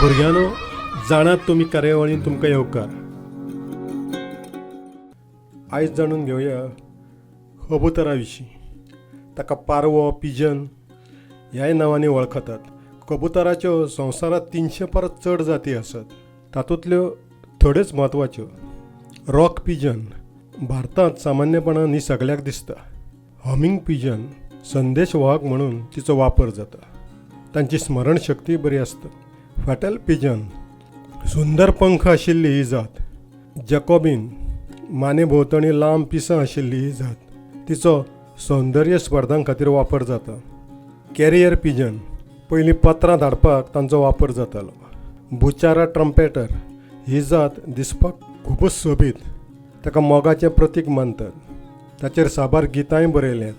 भुरग्यानो जाणात तुमी कार्यावळीन तुमकां येवकार. आयज जाणून घेवया कबुतरा विशीं ताका पारवो पिजन ह्याय नांवांनी वळखतात. कबुतराच्यो संवसारांत तिनशे परस चड जाती आसात तातूंतल्यो थोड्योच म्हत्वाच्यो रॉक पिजन भारतांत सामान्यपणान ही सगळ्याक दिसता. हमिंग पिजन संदेश वाहक म्हणून तिचो वापर जाता. तांची स्मरणशक्ती बरी आसता फॅटल पिजन. सुंदर पंख आशिल्ली ही जात. जॅकोबिन माने भोंवतणी लांब पिसां आशिल्ली ही जात. तिचो सौंदर्य स्पर्धां खातीर वापर जाता. कॅरियर पिजन पयलीं पत्रां धाडपाक तांचो वापर जातालो. बुचारा ट्रम्पेटर ही जात दिसपाक खूबच सोबीत. ताका मोगाचें प्रतीक मानतात. ताचेर साबार गितांय बरयल्यात.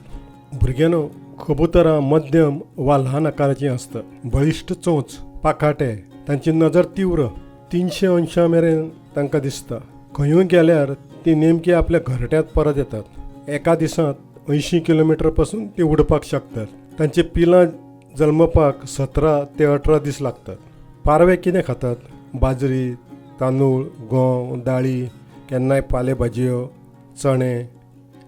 भुरग्यांनो कबुतरां मध्यम वा ल्हान आकाराचीं आसतात बळिश्ट चोंच. पाखाटे तांची नजर तीव्र तीनशे अंशां मेरेन तांकां दिसता. खंयूय गेल्यार ती नेमकी आपल्या घरट्यांत परत येतात. एका दिसांत अंयशीं किलोमिटरपासून ती उडपाक शकतात. तांची पिलां जल्मपाक सतरा ते अठरा दीस लागतात. पारवे कितें खातात? बाजरी तांदूळ गंव दाळी केन्नाय पाले भाजयो चणे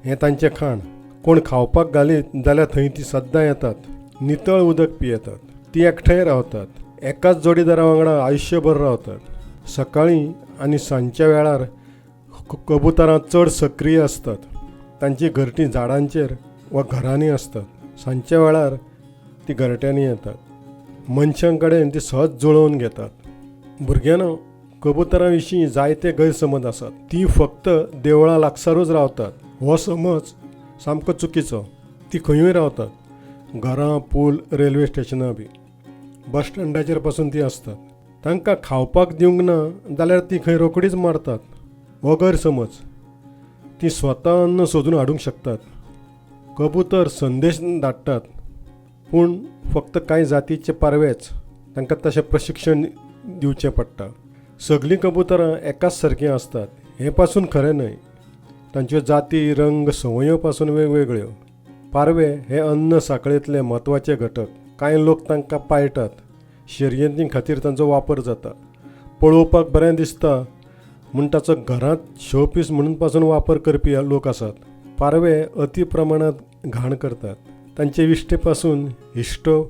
हें तांचें खाण. कोण खावपाक घालीत जाल्यार थंय ती सद्दां येतात. नितळ उदक पियेतात. ती एकठांय रावतात. एकाच जोडीदारा वांगडा आयुश्यभर रावतात सकाळीं आनी सांजच्या वेळार कबुतरां चड सक्रीय असतात. तांची घरटीं झाडांचेर वा घरांनी असतात. सांजच्या वेळार ती घरट्यांनी येतात. मनशां कडेन ती सहज जुळोवन घेतात. भुरग्यांनो कबुतरां विशीं जायते गैरसमज आसात ती फक्त देवळां लागसारूच रावतात. हो समज सामको चुकीचो. ती खंयूय रावतात. घरां पूल रेल्वे स्टेशनां बी. बस स्टँडाचेरपासून ती आसतात तांकां खावपाक दिवंक ना जाल्यार ती खंय रोखडीच मारतात. हो गैरसमज ती स्वता अन्न सोदून हाडूंक शकतात. कबूतर संदेश धाडटात. पूण फक्त कांय जातीचे पारवेच तांकां तशें प्रशिक्षण दिवचें पडटा. सगळीं कबुतरां एकाच सारकीं आसतात. हें पासून खरें न्हय. तांच्यो जाती रंग संवयो पासून वेगवेगळ्यो. पारवे हे अन्न साखळेंतले म्हत्वाचे घटक. कांय लोक तांकां पाळटात शर्यती खातीर तांचो वापर जाता. पळोवपाक बरें दिसता म्हूण ताचो घरांत शोपीस म्हणून पासून वापर करपी लोक आसात. पारवे अति प्रमाणांत घाण करतात. तांचे विश्टे पासून हिस्टो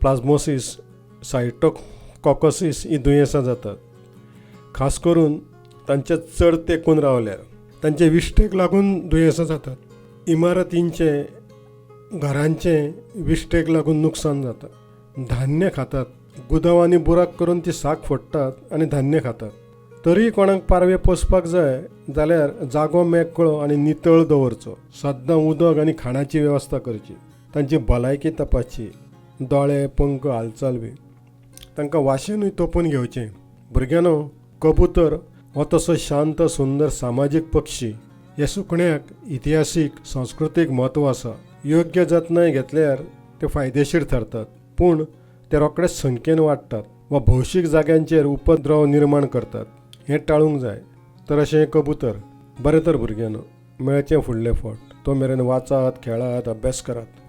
प्लाझमोसिस सायटोकॉकोसिस हीं दुयेंसां जातात. खास करून तांचे चड तेंकून रावल्यार तांचे विश्टेक लागून दुयेंसां जातात. इमारतींचे घरांचे विश्टेक लागून नुकसान जाता. धान्य खातात. गुदव आनी बुराक करून ती साक फोडटात आनी धान्य खातात. तरी कोणाक पारवे पोसपाक जाय जाल्यार जागो मेकळो आनी नितळ दवरचो. सद्दां उदक आनी खाणाची वेवस्था करची. तांची भलायकी तपासची. दोळे पंख हालचाल बी. तांकां वाशेनूय तोपून घेवचें. भुरग्यांनो कबूतर हो तसो शांत सुंदर सामाजीक पक्षी. ह्या सुकण्याक इतिहासीक सांस्कृतीक म्हत्व आसा. योग्य जतनाय घेतल्यार ते फायदेशीर ठरतात. पूण ते रोखडेच संख्येन वाडटात वा भौशीक जाग्यांचेर उपद्रव निर्माण करतात. हें टाळूंक जाय. तर अशें हें कबूतर बरें तर भुरग्यांनो मेळचें फुडले फावट तो मेरेन वाचात खेळात अभ्यास करात.